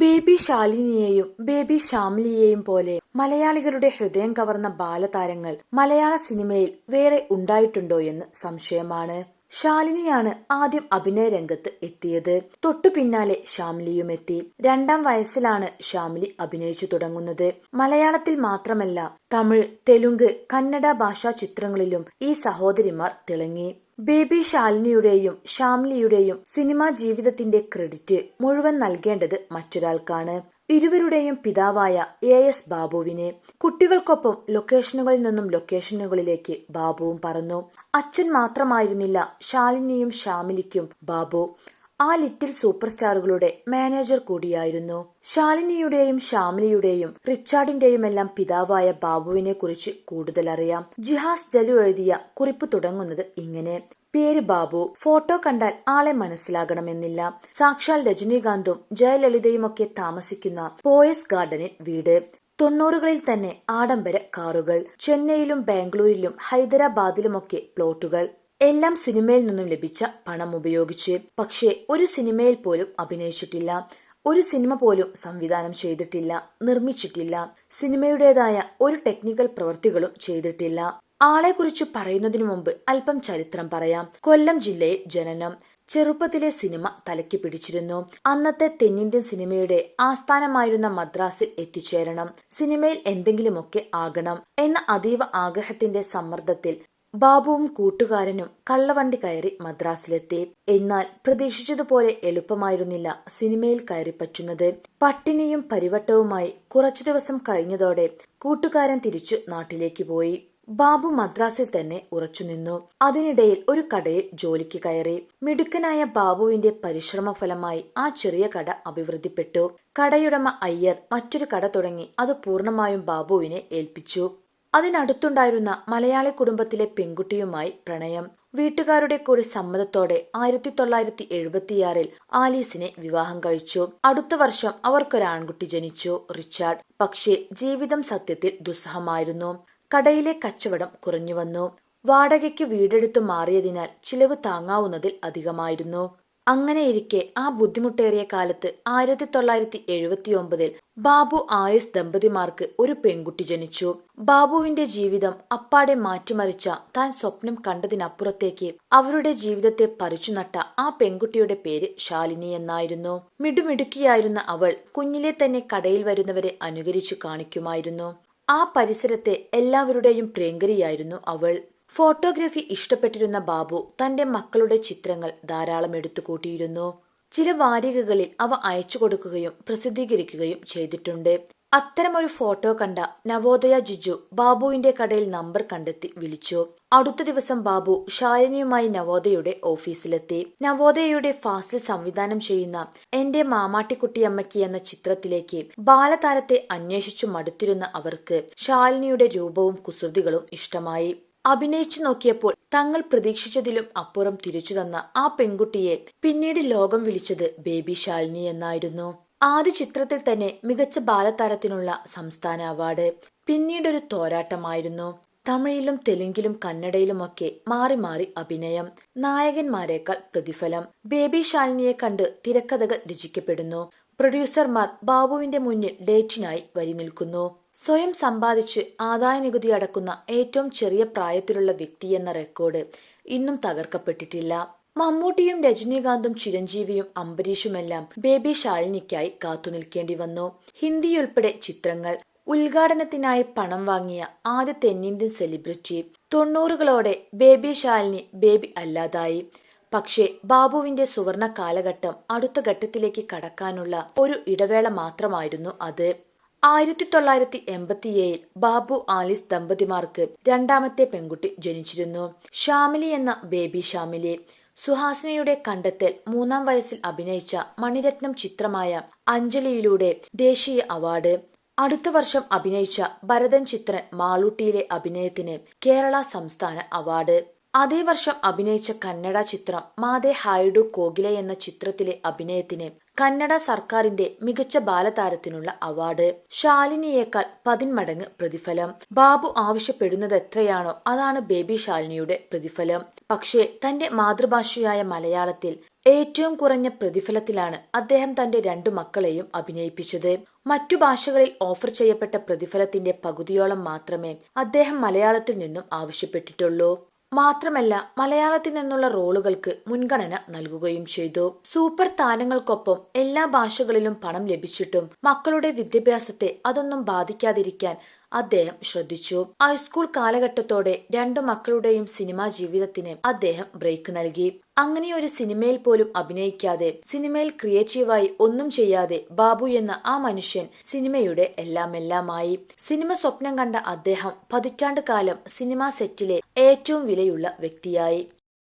Baby ശാലിനിയെയും baby ശ്യാമിലിയെയും പോലെ മലയാളികളുടെ ഹൃദയം കവർന്ന ബാലതാരങ്ങൾ മലയാള സിനിമയിൽ വേറെ ഉണ്ടായിട്ടുണ്ടോ എന്ന് സംശയമാണ്. ശാലിനിയാണ് ആദ്യം അഭിനയ രംഗത്ത് എത്തിയത്. തൊട്ടു പിന്നാലെ ശ്യാമിലിയും എത്തി. രണ്ടാം വയസ്സിലാണ് ശ്യാമിലി അഭിനയിച്ചു തുടങ്ങുന്നത്. മലയാളത്തിൽ മാത്രമല്ല തമിഴ് തെലുങ്ക് കന്നഡ ഭാഷാ ചിത്രങ്ങളിലും ഈ സഹോദരിമാർ തിളങ്ങി. ബേബി ശാലിനിയുടെയും ഷാംലിയുടെയും സിനിമാ ജീവിതത്തിന്റെ ക്രെഡിറ്റ് മുഴുവൻ നൽകേണ്ടത് മറ്റൊരാൾക്കാണ്. ഇരുവരുടെയും പിതാവായ എ എസ് ബാബുവിനെ. കുട്ടികൾക്കൊപ്പം ലൊക്കേഷനുകളിൽ നിന്നും ലൊക്കേഷനുകളിലേക്ക് ബാബുവും പറഞ്ഞു അച്ഛൻ മാത്രമായിരുന്നില്ല ശാലിനിയും ഷാമിലിക്കും ബാബു. ആ ലിറ്റിൽ സൂപ്പർ സ്റ്റാറുകളുടെ മാനേജർ കൂടിയായിരുന്നു. ശാലിനിയുടെയും ഷാമിലിയുടെയും റിച്ചാർഡിന്റെയും എല്ലാം പിതാവായ ബാബുവിനെ കുറിച്ച് കൂടുതൽ അറിയാം ജിഹാസ് ജലു എഴുതിയ കുറിപ്പ് തുടങ്ങുന്നത് ഇങ്ങനെ. പേര് ബാബു. ഫോട്ടോ കണ്ടാൽ ആളെ മനസ്സിലാകണമെന്നില്ല. സാക്ഷാൽ രജനീകാന്തും ജയലളിതയുമൊക്കെ താമസിക്കുന്ന പോയസ് ഗാർഡനിൽ വീട്. തൊണ്ണൂറുകളിൽ തന്നെ ആഡംബര കാറുകൾ. ചെന്നൈയിലും ബാംഗ്ലൂരിലും ഹൈദരാബാദിലുമൊക്കെ പ്ലോട്ടുകൾ. എല്ലാം സിനിമയിൽ നിന്നും ലഭിച്ച പണം ഉപയോഗിച്ച്. പക്ഷേ ഒരു സിനിമയിൽ പോലും അഭിനയിച്ചിട്ടില്ല. ഒരു സിനിമ പോലും സംവിധാനം ചെയ്തിട്ടില്ല നിർമ്മിച്ചിട്ടില്ല. സിനിമയുടേതായ ഒരു ടെക്നിക്കൽ പ്രവൃത്തികളും ചെയ്തിട്ടില്ല. ആളെക്കുറിച്ച് പറയുന്നതിനു മുമ്പ് അല്പം ചരിത്രം പറയാം. കൊല്ലം ജില്ലയിൽ ജനനം. ചെറുപ്പത്തിലെ സിനിമ തലയ്ക്ക് പിടിച്ചിരുന്നു. അന്നത്തെ തെന്നിന്ത്യൻ സിനിമയുടെ ആസ്ഥാനമായിരുന്ന മദ്രാസിൽ എത്തിച്ചേരണം. സിനിമയിൽ എന്തെങ്കിലുമൊക്കെ ആകണം എന്ന അതീവ ആഗ്രഹത്തിന്റെ സമ്മർദ്ദത്തിൽ ബാബുവും കൂട്ടുകാരനും കള്ളവണ്ടി കയറി മദ്രാസിലെത്തി. എന്നാൽ പ്രതീക്ഷിച്ചതുപോലെ എളുപ്പമായിരുന്നില്ല സിനിമയിൽ കയറി പറ്റുന്നത്. പട്ടിണിയും പരിവട്ടവുമായി കുറച്ചു ദിവസം കഴിഞ്ഞതോടെ കൂട്ടുകാരൻ തിരിച്ചു നാട്ടിലേക്ക് പോയി. ബാബു മദ്രാസിൽ തന്നെ ഉറച്ചുനിന്നു. അതിനിടയിൽ ഒരു കടയിൽ ജോലിക്ക് കയറി. മിടുക്കനായ ബാബുവിന്റെ പരിശ്രമ ഫലമായി ആ ചെറിയ കട അഭിവൃദ്ധിപ്പെട്ടു. കടയുടമ അയ്യർ മറ്റൊരു കട തുടങ്ങി അത് പൂർണമായും ബാബുവിനെ ഏൽപ്പിച്ചു. അതിനടുത്തുണ്ടായിരുന്ന മലയാളി കുടുംബത്തിലെ പെൺകുട്ടിയുമായി പ്രണയം. വീട്ടുകാരുടെ കൂടി സമ്മതത്തോടെ ആയിരത്തി തൊള്ളായിരത്തി എഴുപത്തിയാറിൽ ആലീസിനെ വിവാഹം കഴിച്ചു. അടുത്ത വർഷം അവർക്കൊരാൺകുട്ടി ജനിച്ചു റിച്ചാർഡ്. പക്ഷേ ജീവിതം സത്യത്തിൽ ദുസ്സഹമായിരുന്നു. കടയിലെ കച്ചവടം കുറഞ്ഞു വന്നു. വാടകയ്ക്ക് വീടെടുത്തു മാറിയതിനാൽ ചിലവ് താങ്ങാവുന്നതിൽ അധികമായിരുന്നു. അങ്ങനെയിരിക്കെ ആ ബുദ്ധിമുട്ടേറിയ കാലത്ത് ആയിരത്തി തൊള്ളായിരത്തി എഴുപത്തി ഒമ്പതിൽ ബാബു ആയുസ് ദമ്പതിമാർക്ക് ഒരു പെൺകുട്ടി ജനിച്ചു. ബാബുവിന്റെ ജീവിതം അപ്പാടെ മാറ്റിമറിച്ച താൻ സ്വപ്നം കണ്ടതിനപ്പുറത്തേക്ക് അവരുടെ ജീവിതത്തെ പറിച്ചുനട്ട ആ പെൺകുട്ടിയുടെ പേര് ശാലിനി എന്നായിരുന്നു. മിടുമിടുക്കിയായിരുന്ന അവൾ കുഞ്ഞിലെ തന്നെ കടയിൽ വരുന്നവരെ അനുകരിച്ചു കാണിക്കുമായിരുന്നു. ആ പരിസരത്തെ എല്ലാവരുടെയും പ്രിയങ്കരിയായിരുന്നു അവൾ. ഫോട്ടോഗ്രാഫി ഇഷ്ടപ്പെട്ടിരുന്ന ബാബു തന്റെ മക്കളുടെ ചിത്രങ്ങൾ ധാരാളം എടുത്തു കൂട്ടിയിരുന്നു ചില വാരികകളിൽ അവ അയച്ചു കൊടുക്കുകയും പ്രസിദ്ധീകരിക്കുകയും ചെയ്തിട്ടുണ്ട്. അത്തരമൊരു ഫോട്ടോ കണ്ട നവോദയ ജിജു ബാബുവിന്റെ കടയിൽ നമ്പർ കണ്ടെത്തി വിളിച്ചു. അടുത്ത ദിവസം ബാബു ശാലിനിയുമായി നവോദയയുടെ ഓഫീസിലെത്തി. നവോദയയുടെ ഫാസിൽ സംവിധാനം ചെയ്യുന്ന എന്റെ മാമാട്ടിക്കുട്ടിയമ്മയ്ക്ക് എന്ന ചിത്രത്തിലേക്ക് ബാലതാരത്തെ അന്വേഷിച്ചു മടുത്തിരുന്ന അവർക്ക് ശാലിനിയുടെ രൂപവും കുസൃതികളും ഇഷ്ടമായി. അഭിനയിച്ചു നോക്കിയപ്പോൾ തങ്ങൾ പ്രതീക്ഷിച്ചതിലും അപ്പുറം തിരിച്ചു തന്ന ആ പെൺകുട്ടിയെ പിന്നീട് ലോകം വിളിച്ചത് ബേബി ശാലിനി എന്നായിരുന്നു. ആദ്യ ചിത്രത്തിൽ തന്നെ മികച്ച ബാലതാരത്തിനുള്ള സംസ്ഥാന അവാർഡ്. പിന്നീടൊരു തോരാട്ടമായിരുന്നു. തമിഴിലും തെലുങ്കിലും കന്നഡയിലുമൊക്കെ മാറി മാറി അഭിനയം. നായകന്മാരെക്കാൾ പ്രതിഫലം. ബേബി ശാലിനിയെ കണ്ട് തിരക്കഥകൾ രചിക്കപ്പെടുന്നു. പ്രൊഡ്യൂസർമാർ ബാബുവിന്റെ മുന്നിൽ ഡേറ്റിനായി വരി നിൽക്കുന്നു. സ്വയം സമ്പാദിച്ച് ആദായ നികുതി അടക്കുന്ന ഏറ്റവും ചെറിയ പ്രായത്തിലുള്ള വ്യക്തി എന്ന റെക്കോർഡ് ഇന്നും തകർക്കപ്പെട്ടിട്ടില്ല. മമ്മൂട്ടിയും രജനീകാന്തും ചിരഞ്ജീവിയും അംബരീഷുമെല്ലാം ബേബി ശാലിനിക്കായി കാത്തുനിൽക്കേണ്ടി വന്നു. ഹിന്ദിയുൾപ്പെടെ ചിത്രങ്ങൾ ഉദ്ഘാടനത്തിനായി പണം വാങ്ങിയ ആദ്യ തെന്നിന്ത്യൻ സെലിബ്രിറ്റി തൊണ്ണൂറുകളോടെ ബേബി ശാലിനി ബേബി അല്ലാതായി. പക്ഷേ ബാബുവിന്റെ സുവർണ കാലഘട്ടം അടുത്ത ഘട്ടത്തിലേക്ക് കടക്കാനുള്ള ഒരു ഇടവേള മാത്രമായിരുന്നു അത്. ആയിരത്തി തൊള്ളായിരത്തി എൺപത്തിയേഴിൽ ബാബു ആലിസ് ദമ്പതിമാർക്ക് രണ്ടാമത്തെ പെൺകുട്ടി ജനിച്ചിരുന്നു. ഷാമിലി എന്ന ബേബി ഷാമിലി. സുഹാസിനിയുടെ കണ്ടെത്തൽ മൂന്നാം വയസ്സിൽ അഭിനയിച്ച മണിരത്നം ചിത്രമായ അഞ്ജലിയിലൂടെ ദേശീയ അവാർഡ്. അടുത്ത വർഷം അഭിനയിച്ച ഭരതൻ ചിത്രൻ മാളൂട്ടിയിലെ അഭിനയത്തിന് കേരള സംസ്ഥാന അവാർഡ്. അതേ വർഷം അഭിനയിച്ച കന്നഡ ചിത്രം മാതേ ഹായിഡു കോഗിലെ എന്ന ചിത്രത്തിലെ അഭിനയത്തിന് കന്നഡ സർക്കാരിന്റെ മികച്ച ബാലതാരത്തിനുള്ള അവാർഡ്. ശാലിനിയേക്കാൾ പതിന്മടങ്ങ് പ്രതിഫലം. ബാബു ആവശ്യപ്പെടുന്നത് എത്രയാണോ അതാണ് ബേബി ശാലിനിയുടെ പ്രതിഫലം. പക്ഷേ തന്റെ മാതൃഭാഷയായ മലയാളത്തിൽ ഏറ്റവും കുറഞ്ഞ പ്രതിഫലത്തിലാണ് അദ്ദേഹം തന്റെ രണ്ടു മക്കളെയും അഭിനയിപ്പിച്ചത്. മറ്റു ഭാഷകളിൽ ഓഫർ ചെയ്യപ്പെട്ട പ്രതിഫലത്തിന്റെ പകുതിയോളം മാത്രമേ അദ്ദേഹം മലയാളത്തിൽ നിന്നും ആവശ്യപ്പെട്ടിട്ടുള്ളൂ. മാത്രമല്ല മലയാളത്തിൽ നിന്നുള്ള റോളുകൾക്ക് മുൻഗണന നൽകുകയും ചെയ്തു. സൂപ്പർ താരങ്ങൾക്കൊപ്പം എല്ലാ ഭാഷകളിലും പണം ലഭിച്ചിട്ടും മക്കളുടെ വിദ്യാഭ്യാസത്തെ അതൊന്നും ബാധിക്കാതിരിക്കാൻ അദ്ദേഹം ശ്രദ്ധിച്ചു. ഹൈസ്കൂൾ കാലഘട്ടത്തോടെ രണ്ടു മക്കളുടെയും സിനിമാ ജീവിതത്തിന് അദ്ദേഹം ബ്രേക്ക് നൽകി. അങ്ങനെ ഒരു സിനിമയിൽ പോലും അഭിനയിക്കാതെ സിനിമയിൽ ക്രിയേറ്റീവായി ഒന്നും ചെയ്യാതെ ബാബു എന്ന ആ മനുഷ്യൻ സിനിമയുടെ എല്ലാമെല്ലാമായി. സിനിമ സ്വപ്നം കണ്ട അദ്ദേഹം പതിറ്റാണ്ട് കാലം സിനിമാ സെറ്റിലെ ഏറ്റവും വിലയുള്ള വ്യക്തിയായി.